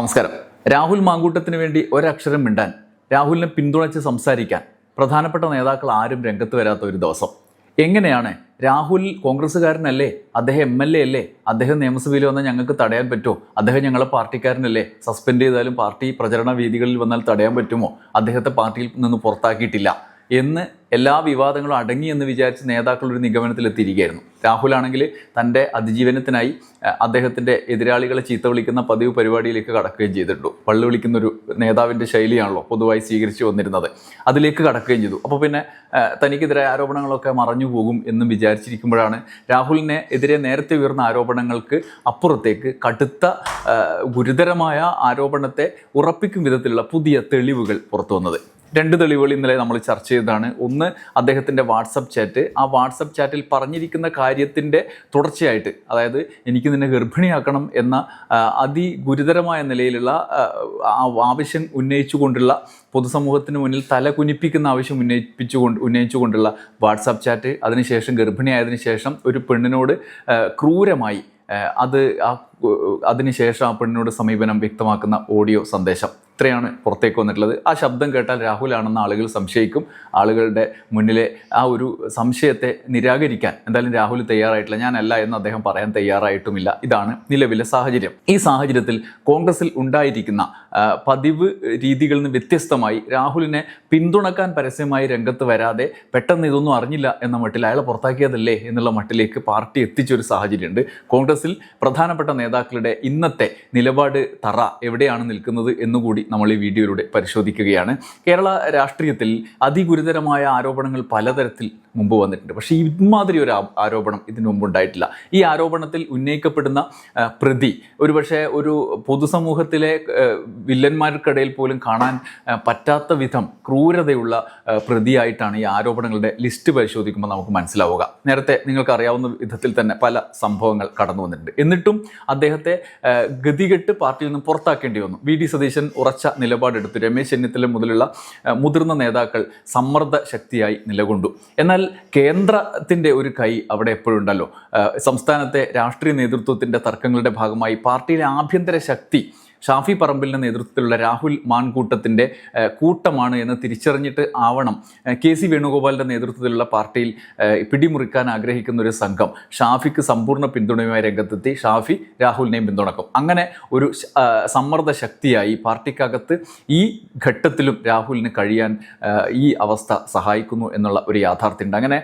നമസ്കാരം. രാഹുൽ മാങ്കൂട്ടത്തിന് വേണ്ടി ഒരക്ഷരം മിണ്ടാൻ രാഹുലിനെ പിന്തുണച്ച് സംസാരിക്കാൻ പ്രധാനപ്പെട്ട നേതാക്കൾ ആരും രംഗത്ത് വരാത്ത ഒരു ദിവസം. എങ്ങനെയാണ്? രാഹുൽ കോൺഗ്രസ്സുകാരനല്ലേ? അദ്ദേഹം എം എൽ എ അല്ലേ? അദ്ദേഹം നിയമസഭയിൽ വന്നാൽ ഞങ്ങൾക്ക് തടയാൻ പറ്റുമോ? അദ്ദേഹം ഞങ്ങളെ പാർട്ടിക്കാരനല്ലേ? സസ്പെൻഡ് ചെയ്താലും പാർട്ടി പ്രചരണ വേദികളിൽ വന്നാൽ തടയാൻ പറ്റുമോ? അദ്ദേഹത്തെ പാർട്ടിയിൽ നിന്ന് പുറത്താക്കിയിട്ടില്ല. എന്ന് എല്ലാ വിവാദങ്ങളും അടങ്ങി എന്ന് വിചാരിച്ച് നേതാക്കൾ ഒരു നിഗമനത്തിലെത്തിയിരിക്കുകയായിരുന്നു. രാഹുലാണെങ്കിൽ തന്റെ അതിജീവനത്തിനായി അദ്ദേഹത്തിന്റെ എതിരാളികളെ ചീത്ത വിളിക്കുന്ന പതിവ് പരിപാടിയിലേക്ക് കടക്കുകയും ചെയ്തിട്ടു. പള്ളി വിളിക്കുന്ന ഒരു നേതാവിന്റെ ശൈലിയാണല്ലോ പൊതുവായി സ്വീകരിച്ചു വന്നിരുന്നത്. അതിലേക്ക് കടക്കുകയും ചെയ്തു. അപ്പോൾ പിന്നെ തനിക്കെതിരായ ആരോപണങ്ങളൊക്കെ മറഞ്ഞു പോകും എന്നും വിചാരിച്ചിരിക്കുമ്പോഴാണ് രാഹുലിനെ എതിരെ നേരത്തെ ഉയർന്ന ആരോപണങ്ങൾക്ക് അപ്പുറത്തേക്ക് കടുത്ത ഗുരുതരമായ ആരോപണത്തെ ഉറപ്പിക്കും വിധത്തിലുള്ള പുതിയ തെളിവുകൾ പുറത്തു വന്നത്. രണ്ട് തെളിവുകൾ ഇന്നലെ നമ്മൾ ചർച്ച ചെയ്തതാണ്. ഒന്ന് അദ്ദേഹത്തിന്റെ വാട്സപ്പ് ചാറ്റ്. ആ വാട്സപ്പ് ചാറ്റിൽ പറഞ്ഞിരിക്കുന്ന കാര്യത്തിന്റെ തുടർച്ചയായിട്ട് അതായത് എനിക്ക് നിന്നെ ഗർഭിണിയാക്കണം എന്ന അതിഗുരുതരമായ നിലയിലുള്ള ആവശ്യം ഉന്നയിച്ചുകൊണ്ടുള്ള പൊതുസമൂഹത്തിന് മുന്നിൽ തല കുനിപ്പിക്കുന്ന ആവശ്യം ഉന്നയിപ്പിച്ചുകൊണ്ട് ഉന്നയിച്ചുകൊണ്ടുള്ള വാട്സാപ്പ് ചാറ്റ്. അതിനുശേഷം ഗർഭിണിയായതിനു ശേഷം ഒരു പെണ്ണിനോട് ക്രൂരമായി അത് ആ അതിനുശേഷം ആ പെണ്ണിനോട് സമീപനം വ്യക്തമാക്കുന്ന ഓഡിയോ സന്ദേശം. ഇത്രയാണ് പുറത്തേക്ക് വന്നിട്ടുള്ളത്. ആ ശബ്ദം കേട്ടാൽ രാഹുലാണെന്ന് ആളുകൾ സംശയിക്കും. ആളുകളുടെ മുന്നിലെ ആ ഒരു സംശയത്തെ നിരാകരിക്കാൻ എന്തായാലും രാഹുൽ തയ്യാറായിട്ടില്ല. ഞാനല്ല എന്ന് അദ്ദേഹം പറയാൻ തയ്യാറായിട്ടുമില്ല. ഇതാണ് നിലവിലെ സാഹചര്യം. ഈ സാഹചര്യത്തിൽ കോൺഗ്രസിൽ ഉണ്ടായിരിക്കുന്ന പതിവ് രീതികളിൽ നിന്ന് വ്യത്യസ്തമായി രാഹുലിനെ പിന്തുണക്കാൻ പരസ്യമായി രംഗത്ത് വരാതെ പെട്ടെന്ന് ഇതൊന്നും അറിഞ്ഞില്ല എന്ന മട്ടിൽ അയാളെ പുറത്താക്കിയതല്ലേ എന്നുള്ള മട്ടിലേക്ക് പാർട്ടി എത്തിച്ചൊരു സാഹചര്യമുണ്ട്. കോൺഗ്രസിൽ പ്രധാനപ്പെട്ട നേതാക്കളുടെ ഇന്നത്തെ നിലപാട് തറ എവിടെയാണ് നിൽക്കുന്നത് എന്നുകൂടി നമ്മൾ ഈ വീഡിയോയിലൂടെ പരിശോധിക്കുകയാണ്. കേരള രാഷ്ട്രീയത്തിൽ അതിഗുരുതരമായ ആരോപണങ്ങൾ പലതരത്തിൽ മുമ്പ് വന്നിട്ടുണ്ട്. പക്ഷേ ഇമാതിരി ഒരു ആരോപണം ഇതിനു മുമ്പ് ഉണ്ടായിട്ടില്ല. ഈ ആരോപണത്തിൽ ഉന്നയിക്കപ്പെടുന്ന പ്രതി ഒരുപക്ഷെ ഒരു പൊതുസമൂഹത്തിലെ വില്ലന്മാർക്കിടയിൽ പോലും കാണാൻ പറ്റാത്ത വിധം ക്രൂരതയുള്ള പ്രതിയായിട്ടാണ് ഈ ആരോപണങ്ങളുടെ ലിസ്റ്റ് പരിശോധിക്കുമ്പോൾ നമുക്ക് മനസ്സിലാവുക. നേരത്തെ നിങ്ങൾക്ക് അറിയാവുന്ന വിധത്തിൽ തന്നെ പല സംഭവങ്ങൾ കടന്നു വന്നിട്ടുണ്ട്. എന്നിട്ടും അദ്ദേഹത്തെ ഗതികെട്ട് പാർട്ടിയിൽ നിന്ന് പുറത്താക്കേണ്ടി വന്നു. വി. ഡി. സതീശൻ ഉറച്ച നിലപാടെടുത്തു. രമേശ് ചെന്നിത്തല മുതലുള്ള മുതിർന്ന നേതാക്കൾ സമ്മർദ്ദ ശക്തിയായി നിലകൊണ്ടു. എന്നാൽ കേന്ദ്രത്തിന്റെ ഒരു കൈ അവിടെ എപ്പോഴും ഉണ്ടല്ലോ. സംസ്ഥാനത്തെ രാഷ്ട്രീയ നേതൃത്വത്തിന്റെ തർക്കങ്ങളുടെ ഭാഗമായി പാർട്ടിയിലെ ആഭ്യന്തര ശക്തി ഷാഫി പറമ്പിലിന്റെ നേതൃത്വത്തിലുള്ള രാഹുൽ മാൻകൂട്ടത്തിന്റെ കൂട്ടമാണ് എന്ന് തിരിച്ചറിഞ്ഞിട്ട് ആവണം. കെ സി വേണുഗോപാലിന്റെ നേതൃത്വത്തിലുള്ള പാർട്ടിയിൽ പിടിമുറിക്കാൻ ആഗ്രഹിക്കുന്ന ഒരു സംഘം ഷാഫിക്ക് സമ്പൂർണ പിന്തുണയുമായി രംഗത്തെത്തി. ഷാഫി രാഹുലിനെയും പിന്തുണക്കും. അങ്ങനെ ഒരു സമ്മർദ്ദ ശക്തിയായി പാർട്ടിക്കകത്ത് ഈ ഘട്ടത്തിലും രാഹുലിന് കഴിയാൻ ഈ അവസ്ഥ സഹായിക്കുന്നു എന്നുള്ള ഒരു യാഥാർത്ഥ്യമുണ്ട്. അങ്ങനെ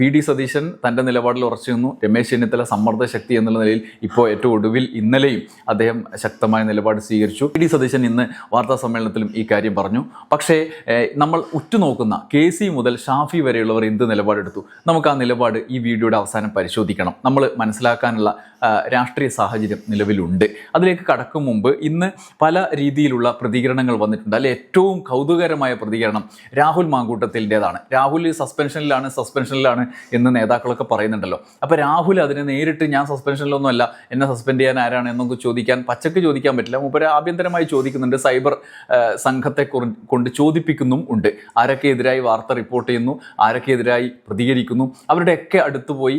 വി ഡി സതീശൻ തന്റെ നിലപാടിൽ ഉറച്ചു നിന്നു രമേശ് ചെന്നിത്തല സമ്മർദ്ദ ശക്തി എന്നുള്ള നിലയിൽ ഇപ്പോൾ ഏറ്റവും ഒടുവിൽ ഇന്നലെയും അദ്ദേഹം ശക്തമായ നിലപാട് സ്വീകരിച്ചു. വി ഡി സതീശൻ ഇന്ന് വാർത്താ സമ്മേളനത്തിലും ഈ കാര്യം പറഞ്ഞു. പക്ഷേ നമ്മൾ ഉറ്റുനോക്കുന്ന കെ സി മുതൽ ഷാഫി വരെയുള്ളവർ എന്ത് നിലപാടെടുത്തു? നമുക്ക് ആ നിലപാട് ഈ വീഡിയോയുടെ അവസാനം പരിശോധിക്കണം. നമ്മൾ മനസ്സിലാക്കാനുള്ള രാഷ്ട്രീയ സാഹചര്യം നിലവിലുണ്ട്. അതിലേക്ക് കടക്കും മുമ്പ് ഇന്ന് പല രീതിയിലുള്ള പ്രതികരണങ്ങൾ വന്നിട്ടുണ്ട്. അതിൽ ഏറ്റവും കൗതുകരമായ പ്രതികരണം രാഹുൽ മാങ്കൂട്ടത്തിന്റെതാണ്. രാഹുൽ സസ്പെൻഷനിലാണ് സസ്പെൻഷനിലാണ് എന്ന് നേതാക്കളൊക്കെ പറയുന്നുണ്ടല്ലോ. അപ്പോൾ രാഹുൽ അതിനെ നേരിട്ട് ഞാൻ സസ്പെൻഷനിലൊന്നുമല്ല എന്നെ സസ്പെൻഡ് ചെയ്യാൻ ആരാണ് എന്നൊക്കെ ചോദിക്കാൻ പച്ചക്ക് ചോദിക്കാൻ പറ്റില്ല. മുപ്പര ആഭ്യന്തരമായി ചോദിക്കുന്നുണ്ട് സൈബർ സംഘത്തെ കൊണ്ട് ചോദിപ്പിക്കുന്നും ഉണ്ട്. ആരൊക്കെ എതിരായി വാർത്ത റിപ്പോർട്ട് ചെയ്യുന്നു ആരൊക്കെ എതിരായി പ്രതികരിക്കുന്നു അവരുടെയൊക്കെ അടുത്ത് പോയി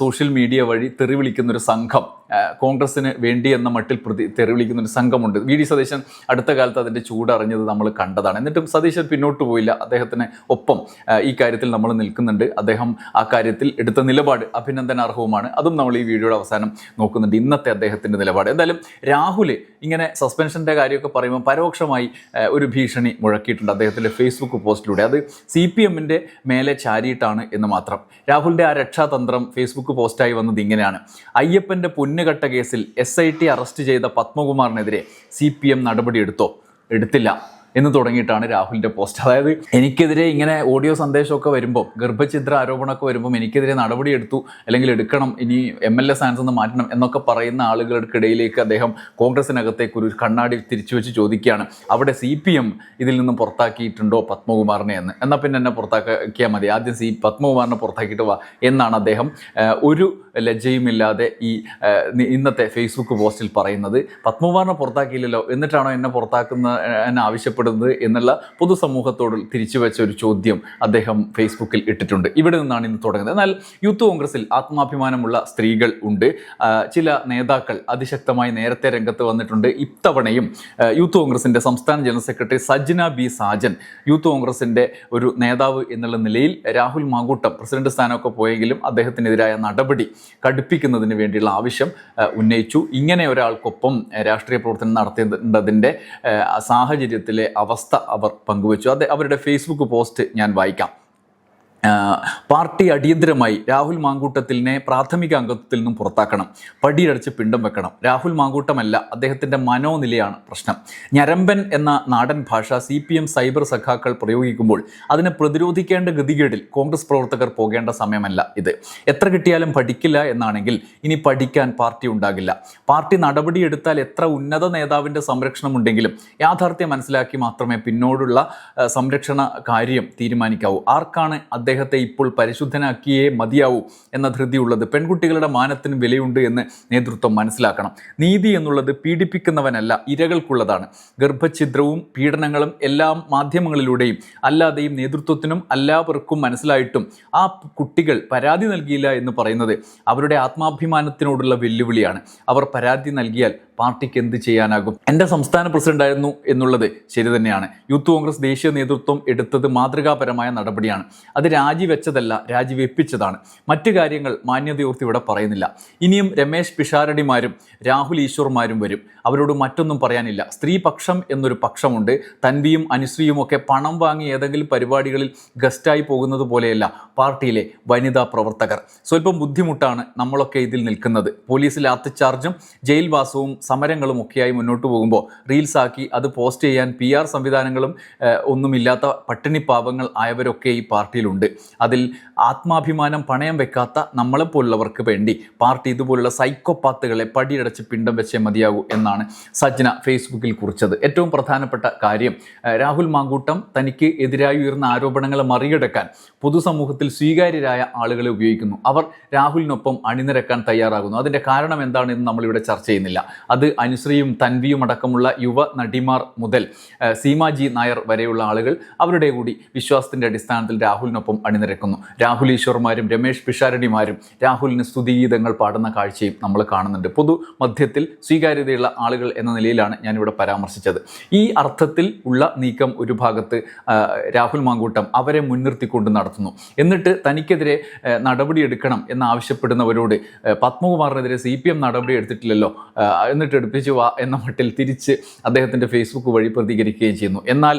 സോഷ്യൽ മീഡിയ വഴി തെറി വിളിക്കുന്ന ഒരു സംഘം ആ, കോൺഗ്രസിന് വേണ്ടി എന്ന മട്ടിൽ പ്രതി തെറി വിളിക്കുന്ന ഒരു സംഘമുണ്ട്. വി ഡി സതീശൻ അടുത്ത കാലത്ത് അതിന്റെ ചൂടറിഞ്ഞത് നമ്മൾ കണ്ടതാണ്. എന്നിട്ടും സതീശൻ പിന്നോട്ട് പോയില്ല. അദ്ദേഹത്തിന് ഒപ്പം ഈ കാര്യത്തിൽ നമ്മൾ നിൽക്കുന്നുണ്ട്. അദ്ദേഹം ആ കാര്യത്തിൽ എടുത്ത നിലപാട് അഭിനന്ദനാർഹവുമാണ്. അതും നമ്മൾ ഈ വീഡിയോയുടെ അവസാനം നോക്കുന്നുണ്ട്. ഇന്നത്തെ അദ്ദേഹത്തിന്റെ നിലപാട്. എന്തായാലും രാഹുൽ ഇങ്ങനെ സസ്പെൻഷന്റെ കാര്യമൊക്കെ പറയുമ്പോൾ പരോക്ഷമായി ഒരു ഭീഷണി മുഴക്കിയിട്ടുണ്ട് അദ്ദേഹത്തിന്റെ ഫേസ്ബുക്ക് പോസ്റ്റിലൂടെ. അത് സി പി എമ്മിന്റെ മേലെ ചാരിയിട്ടാണ് എന്ന് മാത്രം. രാഹുലിന്റെ ആ രക്ഷാതന്ത്രം ഫേസ്ബുക്ക് പോസ്റ്റായി വന്നത് ഇങ്ങനെയാണ്. അയ്യപ്പന്റെ പൊന്നുകെട്ട കേസിൽ എസ് ഐ ടി അറസ്റ്റ് ചെയ്ത പത്മകുമാറിനെതിരെ സി പി എം നടപടിയെടുത്തോ? എടുത്തില്ല. എന്ന് തുടങ്ങിയിട്ടാണ് രാഹുലിന്റെ പോസ്റ്റ്. അതായത് എനിക്കെതിരെ ഇങ്ങനെ ഓഡിയോ സന്ദേശമൊക്കെ വരുമ്പോൾ ഗർഭഛിദ്ര ആരോപണമൊക്കെ വരുമ്പോൾ എനിക്കെതിരെ നടപടി എടുത്തു അല്ലെങ്കിൽ എടുക്കണം ഇനി എം എൽ എ സ്ഥാനത്ത് നിന്ന് മാറ്റണം എന്നൊക്കെ പറയുന്ന ആളുകൾക്കിടയിലേക്ക് അദ്ദേഹം കോൺഗ്രസിനകത്തേക്ക് ഒരു കണ്ണാടി തിരിച്ചു വെച്ച് ചോദിക്കുകയാണ്. അവിടെ സി പി എം ഇതിൽ നിന്നും പുറത്താക്കിയിട്ടുണ്ടോ പത്മകുമാറിനെ എന്ന്? എന്നാൽ പിന്നെ എന്നെ പുറത്താക്കിയാൽ മതി. ആദ്യം സി പത്മകുമാറിനെ പുറത്താക്കിയിട്ട് വാ എന്നാണ് അദ്ദേഹം ഒരു ലജ്ജയുമില്ലാതെ ഈ ഇന്നത്തെ ഫേസ്ബുക്ക് പോസ്റ്റിൽ പറയുന്നത്. പത്മകുമാറിനെ പുറത്താക്കിയില്ലല്ലോ എന്നിട്ടാണോ എന്നെ പുറത്താക്കുന്ന എന്നെ ആവശ്യപ്പെട്ടത് ആവശ്യപ്പെടുന്നത് എന്നുള്ള പൊതുസമൂഹത്തോട് തിരിച്ചു വെച്ച ഒരു ചോദ്യം അദ്ദേഹം ഫേസ്ബുക്കിൽ ഇട്ടിട്ടുണ്ട്. ഇവിടെ നിന്നാണ് ഇന്ന് തുടങ്ങുന്നത്. എന്നാൽ യൂത്ത് കോൺഗ്രസിൽ ആത്മാഭിമാനമുള്ള സ്ത്രീകൾ ഉണ്ട്. ചില നേതാക്കൾ അതിശക്തമായി നേരത്തെ രംഗത്ത് വന്നിട്ടുണ്ട്. ഇത്തവണയും യൂത്ത് കോൺഗ്രസിന്റെ സംസ്ഥാന general secretary Sajna B Sajan youth കോൺഗ്രസിന്റെ ഒരു നേതാവ് എന്നുള്ള നിലയിൽ രാഹുൽ മാങ്കൂട്ടം പ്രസിഡന്റ് സ്ഥാനമൊക്കെ പോയെങ്കിലും അദ്ദേഹത്തിനെതിരായ നടപടി കടുപ്പിക്കുന്നതിന് വേണ്ടിയുള്ള ആവശ്യം ഉന്നയിച്ചു. ഇങ്ങനെ ഒരാൾക്കൊപ്പം രാഷ്ട്രീയ പ്രവർത്തനം നടത്തേണ്ടതിന്റെ സാഹചര്യത്തിലെ അവസ്ഥ അവർ പങ്കുവച്ചു. അത് അവരുടെ ഫേസ്ബുക്ക് പോസ്റ്റ് ഞാൻ വായിക്കാം. പാർട്ടി അടിയന്തരമായി രാഹുൽ മാങ്കൂട്ടത്തിലിനെ പ്രാഥമിക അംഗത്വത്തിൽ നിന്നും പുറത്താക്കണം. പടിയടച്ച് പിണ്ടം വെക്കണം. രാഹുൽ മാങ്കൂട്ടമല്ല അദ്ദേഹത്തിന്റെ മനോനിലയാണ് പ്രശ്നം. ഞരമ്പൻ എന്ന നാടൻ ഭാഷ സി പി എം സൈബർ സഖാക്കൾ പ്രയോഗിക്കുമ്പോൾ അതിനെ പ്രതിരോധിക്കേണ്ട ഗതികേടിൽ കോൺഗ്രസ് പ്രവർത്തകർ പോകേണ്ട സമയമല്ല ഇത്. എത്ര കിട്ടിയാലും പഠിക്കില്ല എന്നാണെങ്കിൽ ഇനി പഠിക്കാൻ പാർട്ടി ഉണ്ടാകില്ല. പാർട്ടി നടപടിയെടുത്താൽ എത്ര ഉന്നത നേതാവിന്റെ സംരക്ഷണം ഉണ്ടെങ്കിലും യാഥാർത്ഥ്യം മനസ്സിലാക്കി മാത്രമേ പിന്നോടുള്ള സംരക്ഷണ കാര്യം തീരുമാനിക്കാവൂ. ആർക്കാണ് അദ്ദേഹത്തെ ഇപ്പോൾ പരിശുദ്ധനാക്കിയേ മതിയാവൂ എന്ന ധൃതിയുള്ളത് പെൺകുട്ടികളുടെ മാനത്തിന് വിലയുണ്ട് എന്ന് നേതൃത്വം മനസ്സിലാക്കണം. നീതി എന്നുള്ളത് പീഡിപ്പിക്കുന്നവനല്ല ഇരകൾക്കുള്ളതാണ്. ഗർഭഛിദ്രവും പീഡനങ്ങളും എല്ലാ മാധ്യമങ്ങളിലൂടെയും അല്ലാതെയും നേതൃത്വത്തിനും എല്ലാവർക്കും മനസ്സിലായിട്ടും ആ കുട്ടികൾ പരാതി നൽകിയില്ല എന്ന് പറയുന്നത് അവരുടെ ആത്മാഭിമാനത്തിനോടുള്ള വെല്ലുവിളിയാണ്. അവർ പരാതി നൽകിയാൽ പാർട്ടിക്ക് എന്ത് ചെയ്യാനാകും? എന്റെ സംസ്ഥാന പ്രസിഡന്റായിരുന്നു എന്നുള്ളത് ശരി തന്നെയാണ്. യൂത്ത് കോൺഗ്രസ് ദേശീയ നേതൃത്വം എടുത്തത് മാതൃകാപരമായ നടപടിയാണ്. അത് രാജിവെച്ചതല്ല രാജിവെപ്പിച്ചതാണ്. മറ്റു കാര്യങ്ങൾ മാന്യതയോർത്തി ഇവിടെ പറയുന്നില്ല. ഇനിയും രമേശ് പിഷാരടിമാരും രാഹുൽ ഈശ്വർമാരും വരും. അവരോട് മറ്റൊന്നും പറയാനില്ല. സ്ത്രീപക്ഷം എന്നൊരു പക്ഷമുണ്ട്. തൻവിയും അനുശ്രീയും ഒക്കെ പണം വാങ്ങി ഏതെങ്കിലും പരിപാടികളിൽ ഗസ്റ്റായി പോകുന്നത് പോലെയല്ല പാർട്ടിയിലെ വനിതാ പ്രവർത്തകർ. സ്വല്പം ബുദ്ധിമുട്ടാണ് നമ്മളൊക്കെ ഇതിൽ നിൽക്കുന്നത്. പോലീസിൽ ചാർജും ജയിൽവാസവും സമരങ്ങളും ഒക്കെയായി മുന്നോട്ട് പോകുമ്പോൾ റീൽസാക്കി അത് പോസ്റ്റ് ചെയ്യാൻ പി ആർ സംവിധാനങ്ങളും ഒന്നുമില്ലാത്ത പട്ടിണി പാവങ്ങൾ ആയവരൊക്കെ ഈ പാർട്ടിയിലുണ്ട്. അതിൽ ആത്മാഭിമാനം പണയം വെക്കാത്ത നമ്മളെപ്പോലുള്ളവർക്ക് വേണ്ടി പാർട്ടി ഇതുപോലുള്ള സൈക്കോപാത്തുകളെ പടിയടച്ച് പിണ്ടം വെച്ചേ മതിയാകൂ എന്നാണ് സജ്ന ഫേസ്ബുക്കിൽ കുറിച്ചത്. ഏറ്റവും പ്രധാനപ്പെട്ട കാര്യം രാഹുൽ മാങ്കൂട്ടം തനിക്ക് എതിരായി ഉയർന്ന ആരോപണങ്ങളെ മറികടക്കാൻ പൊതുസമൂഹത്തിൽ സ്വീകാര്യരായ ആളുകളെ ഉപയോഗിക്കുന്നു. അവർ രാഹുലിനൊപ്പം അണിനിരക്കാൻ തയ്യാറാകുന്നു. അതിന്റെ കാരണം എന്താണെന്ന് നമ്മളിവിടെ ചർച്ച ചെയ്യുന്നില്ല. അത് അനുശ്രീയും തൻവിയും അടക്കമുള്ള യുവ നടിമാർ മുതൽ സീമാജി നായർ വരെയുള്ള ആളുകൾ അവരുടെ കൂടി വിശ്വാസത്തിന്റെ അടിസ്ഥാനത്തിൽ രാഹുലിനൊപ്പം അണിനിരക്കുന്നു. രാഹുൽ ഈശ്വർമാരും രമേശ് പിഷാരടിമാരും രാഹുലിന് സ്തുതിഗീതങ്ങൾ പാടുന്ന കാഴ്ചയും നമ്മൾ കാണുന്നുണ്ട്. പൊതു മധ്യത്തിൽ സ്വീകാര്യതയുള്ള ആളുകൾ എന്ന നിലയിലാണ് ഞാനിവിടെ പരാമർശിച്ചത്. ഈ അർത്ഥത്തിൽ ഉള്ള നീക്കം ഒരു ഭാഗത്ത് രാഹുൽ മാങ്കൂട്ടം അവരെ മുൻനിർത്തിക്കൊണ്ട് നടത്തുന്നു. എന്നിട്ട് തനിക്കെതിരെ നടപടിയെടുക്കണം എന്നാവശ്യപ്പെടുന്നവരോട് പത്മകുമാറിനെതിരെ സി പി എം നടപടി എടുത്തിട്ടില്ലല്ലോ എന്നിട്ട് എടുപ്പിച്ചു വാ എന്ന മട്ടിൽ തിരിച്ച് അദ്ദേഹത്തിന്റെ ഫേസ്ബുക്ക് വഴി പ്രതികരിക്കുകയും ചെയ്യുന്നു. എന്നാൽ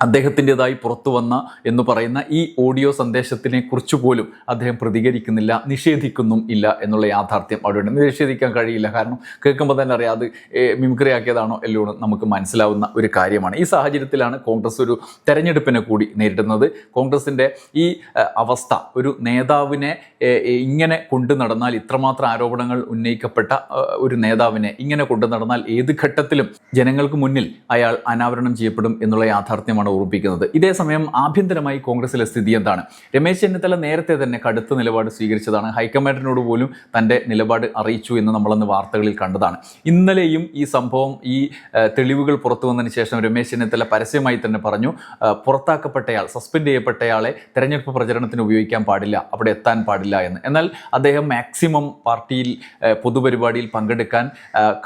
അദ്ദേഹത്തിന്റെതായി പുറത്തു വന്ന എന്ന് പറയുന്ന ഈ ഓഡിയോ സന്ദേശത്തിനെ കുറിച്ച് പോലും അദ്ദേഹം പ്രതികരിക്കുന്നില്ല നിഷേധിക്കുന്നും ഇല്ല എന്നുള്ള യാഥാർത്ഥ്യം അവിടെയുണ്ട്. നിഷേധിക്കാൻ കഴിയില്ല. കാരണം കേൾക്കുമ്പോൾ തന്നെ അറിയാം അത് മിമിക്രി ആക്കിയതാണോ എല്ലോ നമുക്ക് മനസ്സിലാവുന്ന ഒരു കാര്യമാണ്. ഈ സാഹചര്യത്തിലാണ് കോൺഗ്രസ് ഒരു തെരഞ്ഞെടുപ്പിനെ കൂടി നേരിടുന്നത്. കോൺഗ്രസിന്റെ ഈ അവസ്ഥ ഒരു നേതാവിനെ ഇങ്ങനെ കൊണ്ടു നടന്നാൽ ഇത്രമാത്രം ആരോപണങ്ങൾ ഉന്നയിക്കപ്പെട്ട ഒരു നേതാവിനെ ഇങ്ങനെ കൊണ്ടു നടന്നാൽ ഏത് ഘട്ടത്തിലും ജനങ്ങൾക്ക് മുന്നിൽ അയാൾ അനാവരണം ചെയ്യപ്പെടും എന്നുള്ള യാഥാർത്ഥ്യമാണ് ഓർപ്പിക്കുന്നത് ഇതേസമയം ആഭ്യന്തരമായി കോൺഗ്രസിലെ സ്ഥിതി എന്താണ്? രമേശ് ചെന്നിത്തല നേരത്തെ തന്നെ കടുത്ത നിലപാട് സ്വീകരിച്ചതാണ്. ഹൈക്കമാൻഡിനോട് പോലും തന്റെ നിലപാട് അറിയിച്ചു എന്ന് നമ്മളന്ന് വാർത്തകളിൽ കണ്ടതാണ്. ഇന്നലെയും ഈ സംഭവം ഈ തെളിവുകൾ പുറത്തു വന്നതിന് ശേഷം രമേശ് ചെന്നിത്തല പരസ്യമായി തന്നെ പറഞ്ഞു പുറത്താക്കപ്പെട്ടയാൾ സസ്പെൻഡ് ചെയ്യപ്പെട്ടയാളെ തെരഞ്ഞെടുപ്പ് പ്രചരണത്തിന് ഉപയോഗിക്കാൻ പാടില്ല അവിടെ എത്താൻ പാടില്ല എന്ന്. എന്നാൽ അദ്ദേഹം മാക്സിമം പാർട്ടിയിൽ പൊതുപരിപാടിയിൽ പങ്കെടുക്കാൻ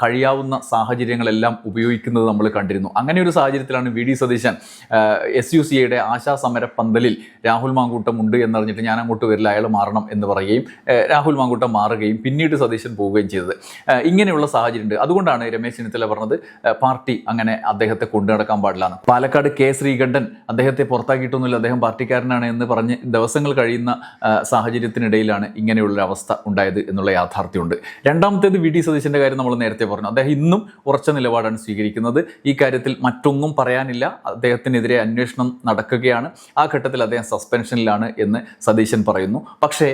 കഴിയാവുന്ന സാഹചര്യങ്ങളെല്ലാം ഉപയോഗിക്കുന്നത് നമ്മൾ കണ്ടിരുന്നു. അങ്ങനെ ഒരു സാഹചര്യത്തിലാണ് V D Satheesan S U സിയുടെ ആശാസമര പന്തലിൽ രാഹുൽ മാങ്കൂട്ടം ഉണ്ട് എന്നറിഞ്ഞിട്ട് ഞാൻ അങ്ങോട്ട് വരില്ല. അയാൾ മാറണം എന്ന് പറയുകയും രാഹുൽ മാങ്കൂട്ടം മാറുകയും പിന്നീട് സതീശൻ പോവുകയും ചെയ്തത്. ഇങ്ങനെയുള്ള സാഹചര്യമുണ്ട്. അതുകൊണ്ടാണ് രമേശ് ചെന്നിത്തല പറഞ്ഞത് പാർട്ടി അങ്ങനെ അദ്ദേഹത്തെ കൊണ്ടു നടക്കാൻ പാടില്ല പാലക്കാട് കെ ശ്രീകണ്ഠൻ അദ്ദേഹത്തെ പുറത്താക്കിയിട്ടൊന്നുമില്ല. അദ്ദേഹം പാർട്ടിക്കാരനാണ് എന്ന് പറഞ്ഞ് ദിവസങ്ങൾ കഴിയുന്ന സാഹചര്യത്തിനിടയിലാണ് ഇങ്ങനെയുള്ള അവസ്ഥ ഉണ്ടായത് എന്നുള്ള യാഥാർത്ഥ്യമുണ്ട്. രണ്ടാമത്തേത് വി ഡി സതീശന്റെ കാര്യം നമ്മൾ നേരത്തെ പറഞ്ഞു. അദ്ദേഹം ഇന്നും ഉറച്ച നിലപാടാണ് സ്വീകരിക്കുന്നത്. ഈ കാര്യത്തിൽ മറ്റൊന്നും പറയാനില്ല. അദ്ദേഹത്തിനെതിരെ അന്വേഷണം നടക്കുകയാണ്. ആ ഘട്ടത്തിൽ അദ്ദേഹം സസ്പെൻഷനിലാണ് എന്ന് സതീശൻ പറയുന്നു. പക്ഷേ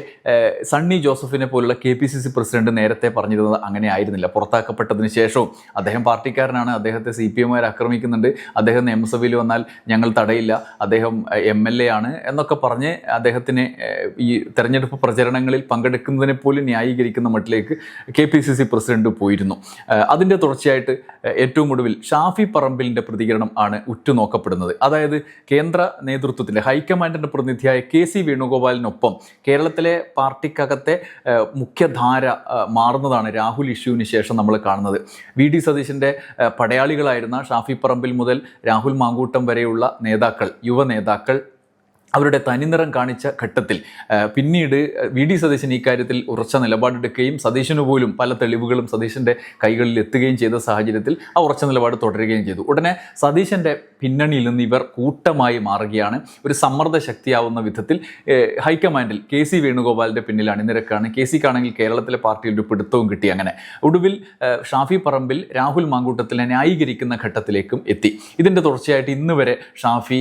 സണ്ണി ജോസഫിനെ പോലുള്ള K P C C president നേരത്തെ പറഞ്ഞിരുന്നത് അങ്ങനെ ആയിരുന്നില്ല. പുറത്താക്കപ്പെട്ടതിന് ശേഷവും അദ്ദേഹം പാർട്ടിക്കാരനാണ്. അദ്ദേഹത്തെ സി പി എമ്മുകാർ ആക്രമിക്കുന്നുണ്ട്. അദ്ദേഹം നിയമസഭയിൽ വന്നാൽ ഞങ്ങൾ തടയില്ല. അദ്ദേഹം എം എൽ എ ആണ് എന്നൊക്കെ പറഞ്ഞ് അദ്ദേഹത്തിനെ ഈ തെരഞ്ഞെടുപ്പ് പ്രചരണങ്ങളിൽ പങ്കെടുക്കുന്നതിനെ പോലും ന്യായീകരിക്കുന്ന മട്ടിലേക്ക് K P C C president പോയിരുന്നു. അതിന്റെ തുടർച്ചയായിട്ട് ഏറ്റവും ഒടുവിൽ ഷാഫി പറമ്പിലിന്റെ പ്രതികരണം ആണ് ഉറ്റുനോക്കപ്പെടുന്നത്. അതായത് കേന്ദ്ര നേതൃത്വത്തിന്റെ ഹൈക്കമാൻഡിന്റെ പ്രതിനിധിയായ കെ സി വേണുഗോപാലിനൊപ്പം കേരളത്തിലെ പാർട്ടിക്കകത്തെ മുഖ്യധാര മാറുന്നതാണ് രാഹുൽ ഇഷ്യൂവിന് ശേഷം നമ്മൾ കാണുന്നത്. വി ഡി സതീശന്റെ പടയാളികളായിരുന്ന ഷാഫി പറമ്പിൽ മുതൽ രാഹുൽ മാങ്കൂട്ടം വരെയുള്ള നേതാക്കൾ യുവ നേതാക്കൾ അവരുടെ തനിനിറം കാണിച്ച ഘട്ടത്തിൽ പിന്നീട് വി ഡി സതീശൻ ഇക്കാര്യത്തിൽ ഉറച്ച നിലപാടെടുക്കുകയും സതീശന് പോലും പല തെളിവുകളും സതീശന്റെ കൈകളിൽ എത്തുകയും ചെയ്ത സാഹചര്യത്തിൽ ആ ഉറച്ച നിലപാട് തുടരുകയും ചെയ്തു. ഉടനെ സതീശന്റെ പിന്നണിയിൽ നിന്ന് ഇവർ കൂട്ടമായി മാറുകയാണ്. ഒരു സമ്മർദ്ദ ശക്തിയാവുന്ന വിധത്തിൽ ഹൈക്കമാൻഡിൽ കെ സി വേണുഗോപാലിന്റെ പിന്നിൽ അണിനിരക്കാണ് കെ സിക്കാണെങ്കിൽ കേരളത്തിലെ പാർട്ടിയിൽ ഒരു പിടുത്തവും കിട്ടി അങ്ങനെ. ഒടുവിൽ ഷാഫി പറമ്പിൽ രാഹുൽ മാങ്കൂട്ടത്തിനെ ന്യായീകരിക്കുന്ന ഘട്ടത്തിലേക്കും എത്തി. ഇതിന്റെ തുടർച്ചയായിട്ട് ഇന്ന് വരെ ഷാഫി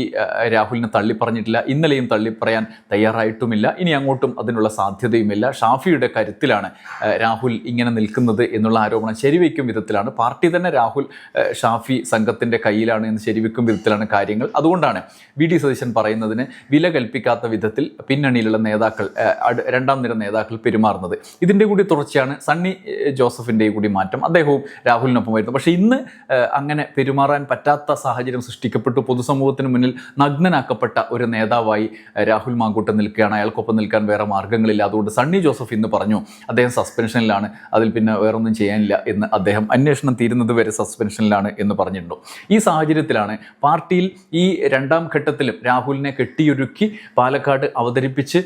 രാഹുലിനെ തള്ളിപ്പറഞ്ഞിട്ടില്ല. ഇന്നലെയും തള്ളിപ്പറയാൻ തയ്യാറായിട്ടുമില്ല. ഇനി അങ്ങോട്ടും അതിനുള്ള സാധ്യതയുമില്ല. ഷാഫിയുടെ കരുത്തിലാണ് രാഹുൽ ഇങ്ങനെ നിൽക്കുന്നത് എന്നുള്ള ആരോപണം ശരിവയ്ക്കും വിധത്തിലാണ്. പാർട്ടി തന്നെ രാഹുൽ ഷാഫി സംഘത്തിന്റെ കയ്യിലാണ് എന്ന് ശരിവെക്കും വിധത്തിലാണ് കാര്യങ്ങൾ. അതുകൊണ്ടാണ് വി ഡി സതീശൻ പറയുന്നതിന് വില കൽപ്പിക്കാത്ത വിധത്തിൽ പിന്നണിയിലുള്ള നേതാക്കൾ രണ്ടാം നിര നേതാക്കൾ പെരുമാറുന്നത്. ഇതിന്റെ കൂടി തുടർച്ചയാണ് സണ്ണി ജോസഫിന്റെ കൂടി മാറ്റം. അദ്ദേഹവും രാഹുലിനൊപ്പം വരുന്നു പക്ഷേ ഇന്ന് അങ്ങനെ പെരുമാറാൻ പറ്റാത്ത സാഹചര്യം സൃഷ്ടിക്കപ്പെട്ടു. പൊതുസമൂഹത്തിന് മുന്നിൽ നഗ്നനാക്കപ്പെട്ട ഒരു നേതാവായി രാഹുൽ മാങ്കൂട്ടം നിൽക്കുകയാണ്. അയാൾക്കൊപ്പം നിൽക്കാൻ വേറെ മാർഗങ്ങളില്ല. അതുകൊണ്ട് സണ്ണി ജോസഫ് ഇന്ന് പറഞ്ഞു അദ്ദേഹം സസ്പെൻഷനിലാണ് അതിൽ പിന്നെ വേറൊന്നും ചെയ്യാനില്ല എന്ന് അദ്ദേഹം അന്വേഷണം തീരുന്നത് വരെ സസ്പെൻഷനിലാണ് എന്ന് പറഞ്ഞിട്ടുണ്ട് ഈ സാഹചര്യത്തിലാണ് പാർട്ടിയിൽ ഈ രണ്ടാം ഘട്ടത്തിലും രാഹുലിനെ കെട്ടിയൊരുക്കി പാലക്കാട് അവതരിപ്പിച്ച്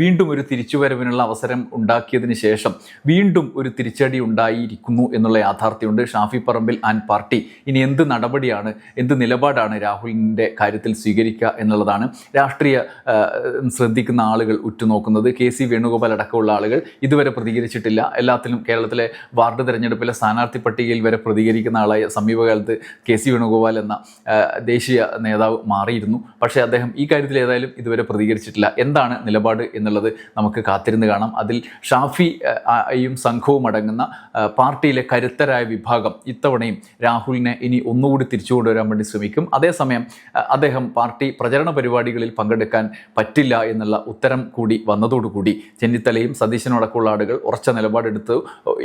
വീണ്ടും ഒരു തിരിച്ചുവരവിനുള്ള അവസരം ഉണ്ടാക്കിയതിന് ശേഷം വീണ്ടും ഒരു തിരിച്ചടി ഉണ്ടായിരിക്കുന്നു എന്നുള്ള യാഥാർത്ഥ്യമുണ്ട്. ഷാഫി പറമ്പിൽ ആൻഡ് പാർട്ടി ഇനി എന്ത് നടപടിയാണ് എന്ത് നിലപാടാണ് രാഹുലിന്റെ കാര്യത്തിൽ സ്വീകരിക്കുക എന്നുള്ളതാണ് രാഷ്ട്രീയ ഏഹ്, ശ്രദ്ധിക്കുന്ന ആളുകൾ ഉറ്റുനോക്കുന്നത് കെ സി വേണുഗോപാൽ അടക്കമുള്ള ആളുകൾ ഇതുവരെ പ്രതികരിച്ചിട്ടില്ല. എല്ലാത്തിലും കേരളത്തിലെ വാർഡ് തെരഞ്ഞെടുപ്പിലെ സ്ഥാനാർത്ഥി പട്ടികയിൽ വരെ പ്രതികരിക്കുന്ന ആളായ സമീപകാലത്ത് കെ സി വേണുഗോപാൽ എന്ന ദേശീയ നേതാവ് മാറിയിരുന്നു. പക്ഷേ അദ്ദേഹം ഈ കാര്യത്തിൽ ഏതായാലും ഇതുവരെ പ്രതികരിച്ചിട്ടില്ല. എന്താണ് നിലപാട് എന്നുള്ളത് നമുക്ക് കാത്തിരുന്ന് കാണാം. അതിൽ ഷാഫി യും സംഘവും അടങ്ങുന്ന പാർട്ടിയിലെ കരുത്തരായ വിഭാഗം ഇത്തവണയും രാഹുലിനെ ഇനി ഒന്നുകൂടി തിരിച്ചു കൊണ്ടുവരാൻ വേണ്ടി ശ്രമിക്കും. അതേസമയം അദ്ദേഹം പാർട്ടി പ്രചരണ പരിപാടികളിൽ പങ്കെടുക്കാൻ പറ്റില്ല എന്നുള്ള ഉത്തരം കൂടി വന്നതോടുകൂടി ചെന്നിത്തലയും സതീശനോടക്കമുള്ള ആളുകൾ ഉറച്ച നിലപാടെടുത്ത്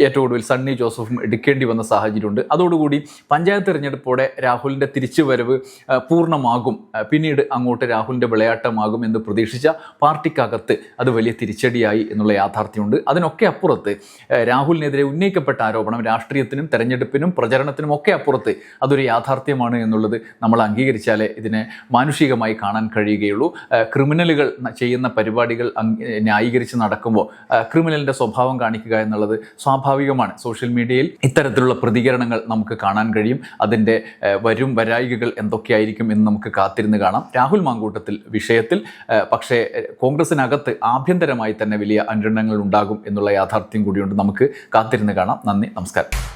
ഏറ്റവും ഒടുവിൽ സണ്ണി ജോസഫും എടുക്കേണ്ടി വന്ന സാഹചര്യമുണ്ട്. അതോടുകൂടി പഞ്ചായത്ത് തിരഞ്ഞെടുപ്പോടെ രാഹുലിന്റെ തിരിച്ചുവരവ് പൂർണമാകും. പിന്നീട് അങ്ങോട്ട് രാഹുലിന്റെ വിളയാട്ടമാകും എന്ന് പ്രതീക്ഷിച്ച പാർട്ടിക്കകത്ത് അത് വലിയ തിരിച്ചടിയായി എന്നുള്ള യാഥാർത്ഥ്യമുണ്ട്. അതിനൊക്കെ അപ്പുറത്ത് രാഹുലിനെതിരെ ഉന്നയിക്കപ്പെട്ട ആരോപണം രാഷ്ട്രീയത്തിനും തെരഞ്ഞെടുപ്പിനും പ്രചരണത്തിനും ഒക്കെ അപ്പുറത്ത് അതൊരു യാഥാർത്ഥ്യമാണ് എന്നുള്ളത് നമ്മൾ അംഗീകരിച്ചാലേ ഇതിനെ മാനുഷികമായി കാണാൻ കഴിയുകയുള്ളൂ. ക്രിമിനലുകൾ ചെയ്യുന്ന പരിപാടികൾ ന്യായീകരിച്ച് നടക്കുമ്പോൾ ക്രിമിനലിന്റെ സ്വഭാവം കാണിക്കുക എന്നുള്ളത് സ്വാഭാവികമാണ്. സോഷ്യൽ മീഡിയയിൽ ഇത്തരത്തിലുള്ള പ്രതികരണങ്ങൾ നമുക്ക് കാണാൻ കഴിയും. അതിന്റെ വരും വരായികകൾ എന്തൊക്കെയായിരിക്കും എന്ന് നമുക്ക് കാത്തിരുന്ന് കാണാം. രാഹുൽ മാങ്കൂട്ടത്തിൽ വിഷയത്തിൽ പക്ഷേ കോൺഗ്രസിനകത്ത് ആഭ്യന്തരമായി തന്നെ വലിയ അന്വേഷണങ്ങൾ ഉണ്ടാകും എന്നുള്ള യാഥാർത്ഥ്യം കൂടിയുണ്ട് നമുക്ക് കാത്തിരുന്ന് കാണാം. നന്ദി നമസ്കാരം.